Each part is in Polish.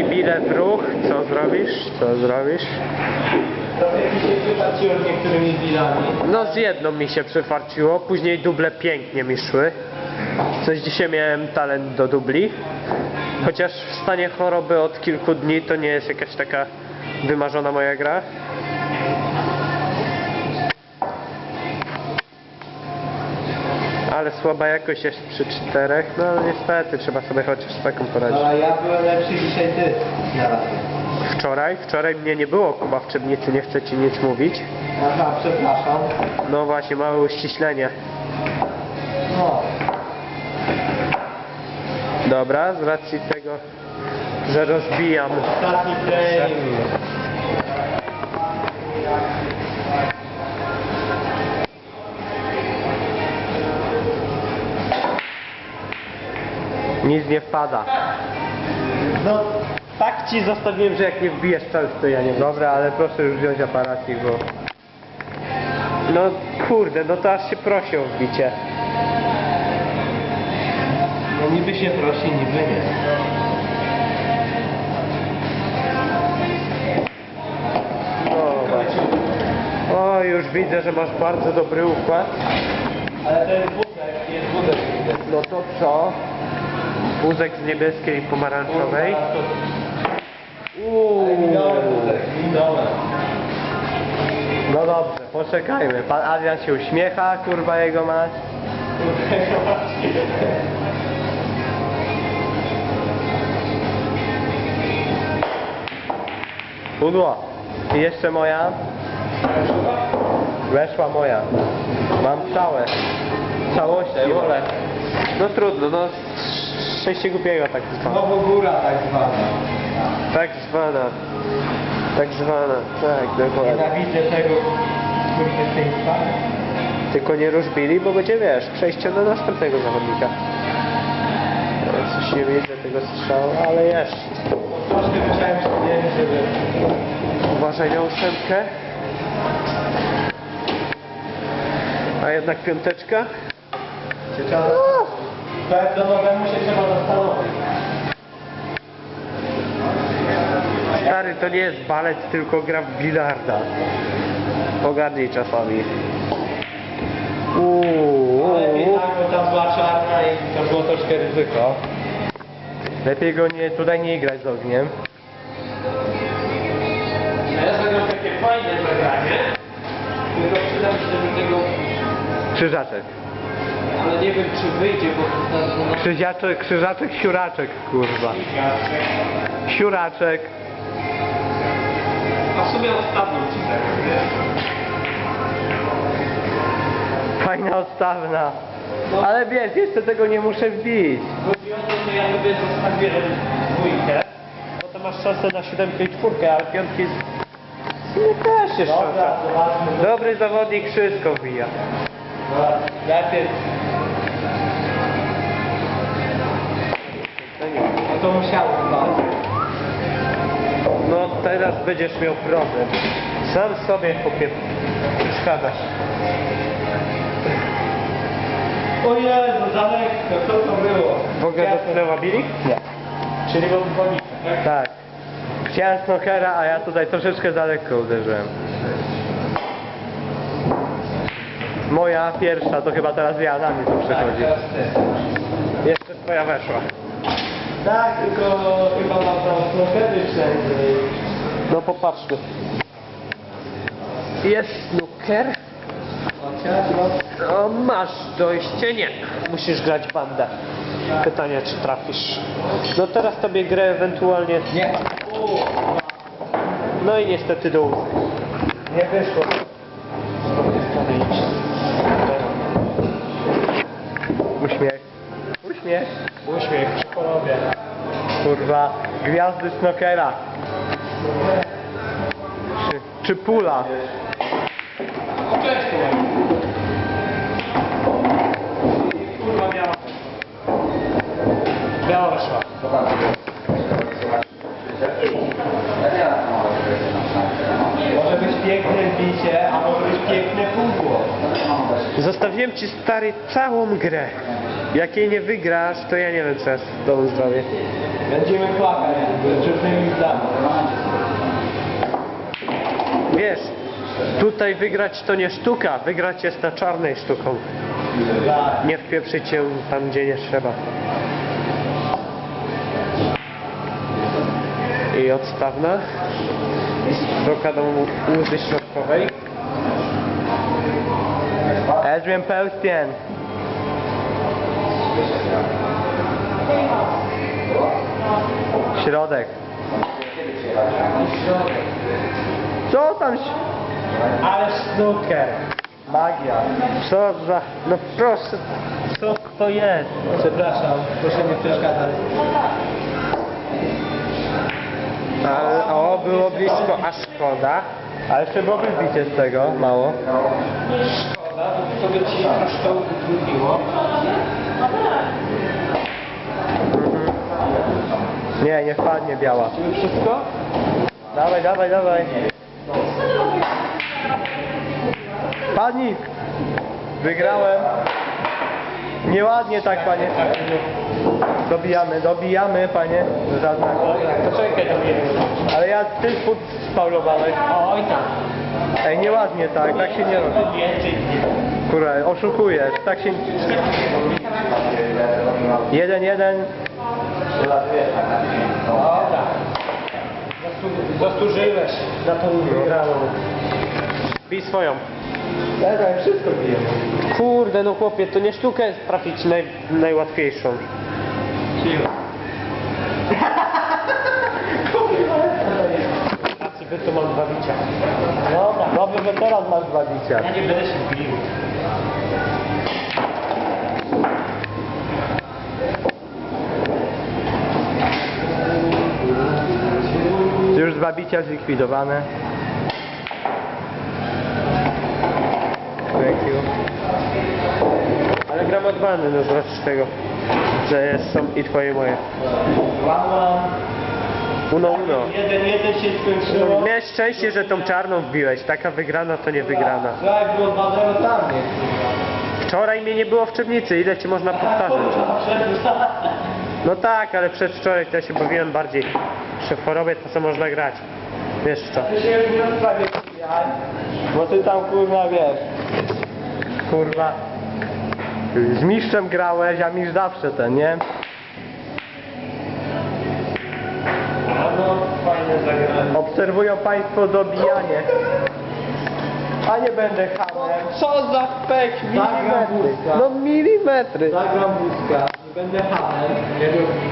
później bile w ruch. Co zrobisz? Co zrobisz? Mi się niektórymi. No z jedną mi się przyfarciło, później duble pięknie mi szły. Coś dzisiaj miałem talent do dubli. Chociaż w stanie choroby od kilku dni to nie jest jakaś taka wymarzona moja gra. Ale słaba jakość jest przy czterech, no niestety trzeba sobie chociaż z taką poradzić. Ale ja byłem lepszy dzisiaj ty. Wczoraj, wczoraj mnie nie było Kuba w Czebnicy, nie chcę ci nic mówić. Aha, przepraszam. No właśnie, małe uściślenie. No. Dobra, z racji tego, że rozbijam. Ostatni trening. Nic nie wpada. No, tak ci zostawiłem, że jak nie wbijesz często, ja nie Dobra, ale proszę już wziąć aparacik, bo... No kurde, no to aż się prosi o wbicie. No niby się prosi, niby nie. O, właśnie. o, już widzę, że masz bardzo dobry układ. Ale jest wózek, jest wózek. No to co? Wózek z niebieskiej i pomarańczowej. Uuu. No dobrze, poczekajmy. Pan Adrian się uśmiecha, kurwa jego mać. Pudło. I jeszcze moja. Weszła moja. Mam całe. Całości. wolę. No trudno, no szczęście głupiego tak zwana. Tak zwana. Tak zwana. Tak zwana. Tak, dokładnie. Nienawidzę tego skurwysyństwa. Tylko nie ruszbili, bo będzie wiesz, przejście do następnego zawodnika. Coś nie widzę tego strzału, ale jest. Troszkę musiałem przypomnieć, żeby... Uważaj na ósemkę. A jednak piąteczka. Się trzeba... Wbrew do nowemu się trzeba zastanowić. Stary, to nie jest balet, tylko gra w bilarda. Pogadnij czasami. Uuu. Lepiej tak, bo tam była czarna i to było troszkę ryzyko. Lepiej go nie, tutaj nie grać z ogniem. A ja zagram takie fajne zagranie. Tylko przyda mi się do tego... Krzyżaczek. Ale nie wiem czy wyjdzie, bo to dwunastego... Krzyżaczek, krzyżaczek, siuraczek, kurwa. Siuraczek. A w sumie ostatnią ci zagram, Fajna odstawna. Ale wiesz, jeszcze tego nie muszę wbić. Chodzi o to, że ja lubię zostawię dwójkę. Bo to masz szansę na siódemkę i czwórkę, ale piątki w sumie też jest Dobra, szansa. Dobry zawodnik wszystko wbija. Dobra, to musiało chyba. No teraz będziesz miał problem. Sam sobie chłopie przeszkadzasz. O Jezu, za lekko, co to było? W ogóle dotknęła Billy? Nie. Czyli go dzwonić, tak? Tak. Chciałem snokera, a ja tutaj troszeczkę za lekko uderzyłem. Moja pierwsza, to chyba teraz ja na mnie tu przechodzi. teraz ty. Jeszcze twoja weszła. Tak, tylko chyba mam tam snookery wszędzie. No popatrzmy. Jest snooker. No... O, masz dojście? Nie. Musisz grać bandę. Pytanie, czy trafisz. No teraz tobie grę ewentualnie... Nie. No i niestety do łzy. Nie wyszło. Kurwa, gwiazdy snokera. Czy, czy pula? Zostawiłem ci stary całą grę. Jak jej nie wygrasz, to ja nie wiem co ja z tobą zrobię. Będziemy płakać plamami. Wiesz, tutaj wygrać to nie sztuka, wygrać jest na czarnej sztuką. Nie wpieprzyć się tam, gdzie nie trzeba. I odstawna. Z blokadą łzy środkowej. Adrian Peustien. Środek. Co tam się... Ale snooker. Magia. Co za... No proszę. Co to jest? Przepraszam, proszę nie przeszkadzać. Ale, o, było blisko, a szkoda. Ale jeszcze byłoby zbicie z tego, mało. Bo to by ci troszkę utrudniło. Nie, nie wpadnie biała. Czy wszystko? Dawaj, dawaj, dawaj. Padnij! Wygrałem. Nieładnie tak, panie. Dobijamy, dobijamy, panie. Żadna. Poczekaj do mnie. Ale ja ty spód spaulowałeś. Oj tam. Ej, nieładnie tak, tak się nie robi. Kurwa, oszukujesz, tak się... Jeden, jeden. Zasłużyłeś na tą wygraną. Bij swoją. Ja tam wszystko bijemy. Kurde, no chłopie, to nie sztuka jest trafić naj, najłatwiejszą. Racji by to mam dwa bicia. Że teraz masz dwa bicia. Ja nie będę się bił. Już dwa bicia zlikwidowane. Thank you. Ale gram od bany, no z tego, że jest, są i twoje i moje. Uno, uno. Jeden, jeden się skończyło. Miałeś szczęście, że tą czarną wbiłeś. Taka wygrana to nie wygrana. Tak, było 2-0 dla mnie. Wczoraj mnie nie było w Czernicy, ile ci można powtarzać? No tak, ale przedwczoraj to ja się bawiłem bardziej. W chorobie to co można grać. Wiesz co? Ty się już nie rozprawię, bo ty tam kurwa wiesz. Kurwa. Z mistrzem grałeś, a mistrz zawsze ten, nie? Obserwują Państwo dobijanie. A nie będę hamem. Co za pek, wózka. No milimetry. Zagram wózka, nie będę hamem.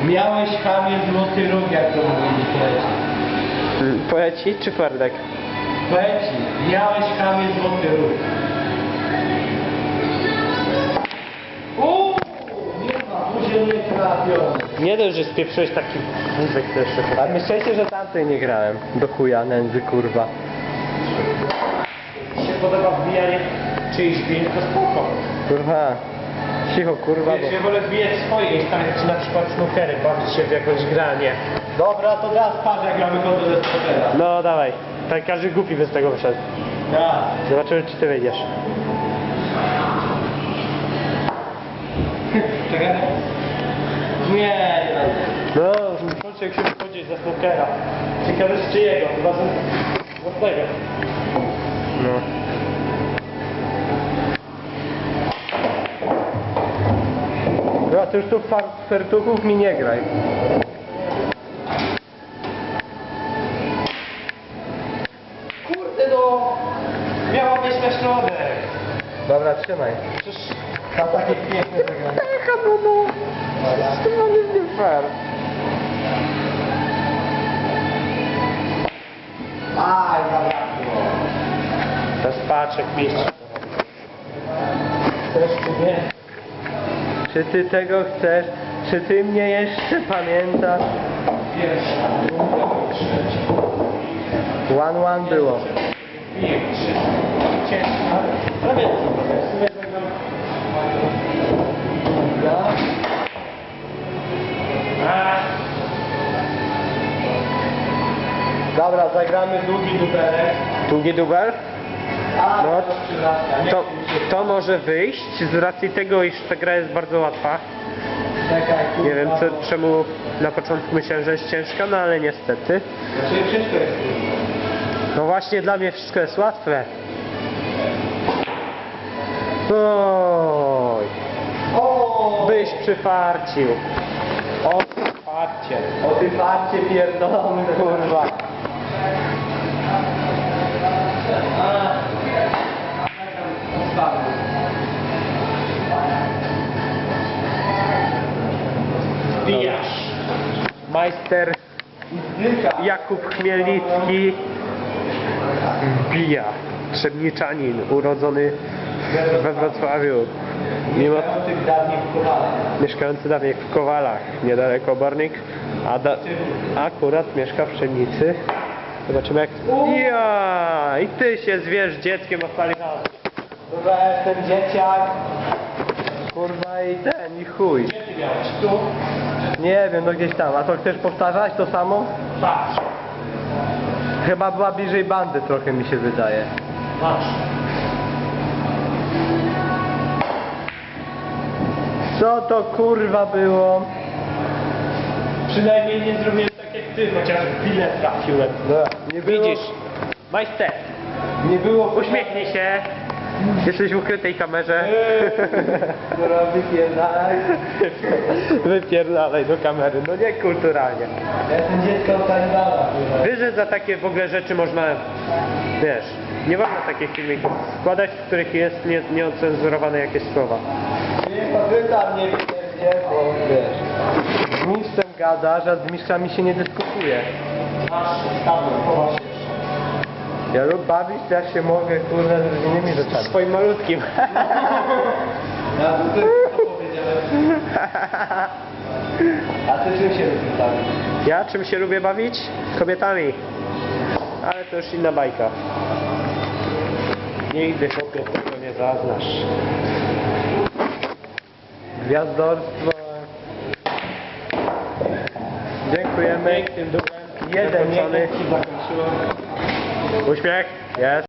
Miałeś hamie złoty róg, jak to mówili poeci. Poeci czy Ferdek? Poeci, miałeś hamie złoty róg. Uuu, nie ma, buzie nie trafią. Nie dość, że spieprzyłeś taki wózek też. A szczęście, że tamtej nie grałem. Do chuja, nędzy, kurwa. Się podoba wbijanie czyichś biń, to spoko. Kurwa. Cicho, kurwa, Wiesz, ja bo... wolę wbijać swoje i stawiać ci na przykład snookery, bawić się w jakąś granie. Dobra, to teraz patrz, jak gramy konto ze stopera. No dawaj, tak każdy głupi bez tego wyszedł. Tak. Zobaczymy czy ty wyjdziesz. Czekaj. Nie, nie dam. No, zobaczcie jak się wychodzi ze snookera. Ciekawe z czyjego, chyba z własnego. No. Dobra, ty już tu far- fertuchów mi nie graj. Kurde no! Miała być na środek. Dobra, trzymaj. Przecież tam takie piękne zagranie. Jaka no no, to jest nie fair. Aj, zabrakło. To jest paczek mistrz. Też tu nie. Czy ty tego chcesz? Czy ty mnie jeszcze pamiętasz? Pierwsza, druga, trzecia. One one było. Pierwsza. Ciężka. Prawie zagramy Drugi dubelek. Długi dubel? No, to To, może wyjść z racji tego, iż ta gra jest bardzo łatwa. Nie wiem co, czemu na początku myślałem, że jest ciężka, no ale niestety. Znaczy. No właśnie dla mnie wszystko jest łatwe. Oj, byś przyfarcił. O, farcie. O ty farcie pierdolony, kurwa. Wbijasz. Majster Jakub Chmielnicki wbija. Trzebniczanin, urodzony we Wrocławiu. Mimo mieszkający dawniej w Kowalach, niedaleko Bornik, a da, akurat mieszka w Trzebnicy. Zobaczymy jak... Ja, I ty się zwierz dzieckiem ostali Kurwa, ja jestem dzieciak. Kurwa i ten, i chuj. Gdzie ty miałeś? Tu? Nie wiem, no gdzieś tam. A to chcesz powtarzać to samo? Patrz. Chyba była bliżej bandy trochę mi się wydaje. Masz. Co to kurwa było? Przynajmniej nie zrobiłem tak jak ty, chociaż w bilet trafiłem. No, nie było, Widzisz, majster, Nie było uśmiechnij się. Jesteś w ukrytej kamerze. Kurwa wypierdalaj. Wypierdalaj do kamery, no nie kulturalnie. Ja jestem dziecko Talibana. Wiesz, że za takie w ogóle rzeczy można, wiesz, nie wolno takich filmików składać, w których jest nie, nieocenzurowane jakieś słowa. Nie papryta mnie pierdzie, bo wiesz. Z mistrzem gadasz, a z mistrzami się nie dyskutuje. Masz chowasz się. Ja lub bawić, to ja się mogę, kurde, z innymi rzeczami. Swoim malutkim. Ja to co powiedziałem. A ty czym się wypisałeś? Ja czym się lubię bawić? Kobietami. Ale to już inna bajka. Nigdy chłopie tego nie zaznasz. Gwiazdorstwo. Dziękujemy. Pięknym duchem. Jeden, jeden. Pushback. Yes.